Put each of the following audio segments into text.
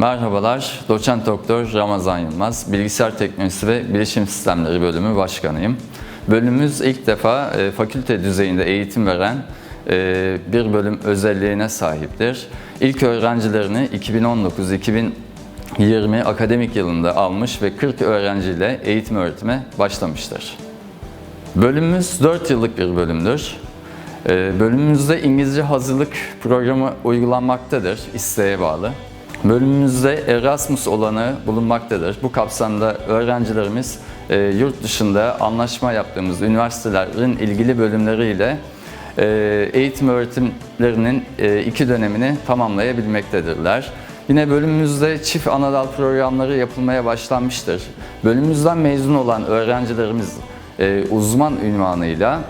Merhabalar, doçent doktor Ramazan Yılmaz, Bilgisayar Teknolojisi ve Bilişim Sistemleri Bölümü Başkanıyım. Bölümümüz ilk defa e, fakülte düzeyinde eğitim veren e, bir bölüm özelliğine sahiptir. İlk öğrencilerini 2019-2020 akademik yılında almış ve 40 öğrenciyle eğitim öğretime başlamıştır. Bölümümüz 4 yıllık bir bölümdür. Ee, Bölümümüzde İngilizce hazırlık programı uygulanmaktadır, isteğe bağlı. Bölümümüzde Erasmus olanı bulunmaktadır. Bu kapsamda öğrencilerimiz e, yurt dışında anlaşma yaptığımız üniversitelerin ilgili bölümleriyle e, eğitim öğretimlerinin e, iki dönemini tamamlayabilmektedirler. Yine bölümümüzde çift anadal programları yapılmaya başlanmıştır. Bölümümüzden mezun olan öğrencilerimiz uzman ünvanıyla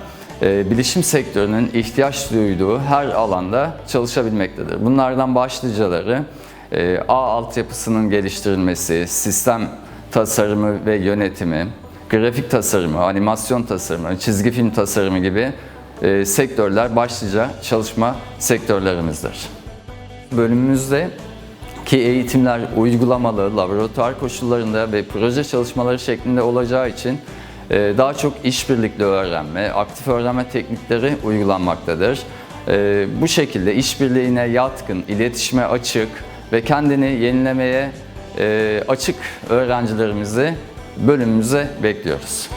e, bilişim sektörünün ihtiyaç duyduğu her alanda çalışabilmektedir. Bunlardan başlıcaları ağ altyapısının geliştirilmesi, sistem tasarımı ve yönetimi, grafik tasarımı, animasyon tasarımı, çizgi film tasarımı gibi e, sektörler başlıca çalışma sektörlerimizdir. Bölümümüzde ki eğitimler uygulamalı, laboratuvar koşullarında ve proje çalışmaları şeklinde olacağı için e, daha çok işbirlikli öğrenme, aktif öğrenme teknikleri uygulanmaktadır. E, Bu şekilde işbirliğine yatkın, iletişime açık ve kendini yenilemeye e, açık öğrencilerimizi bölümümüze bekliyoruz.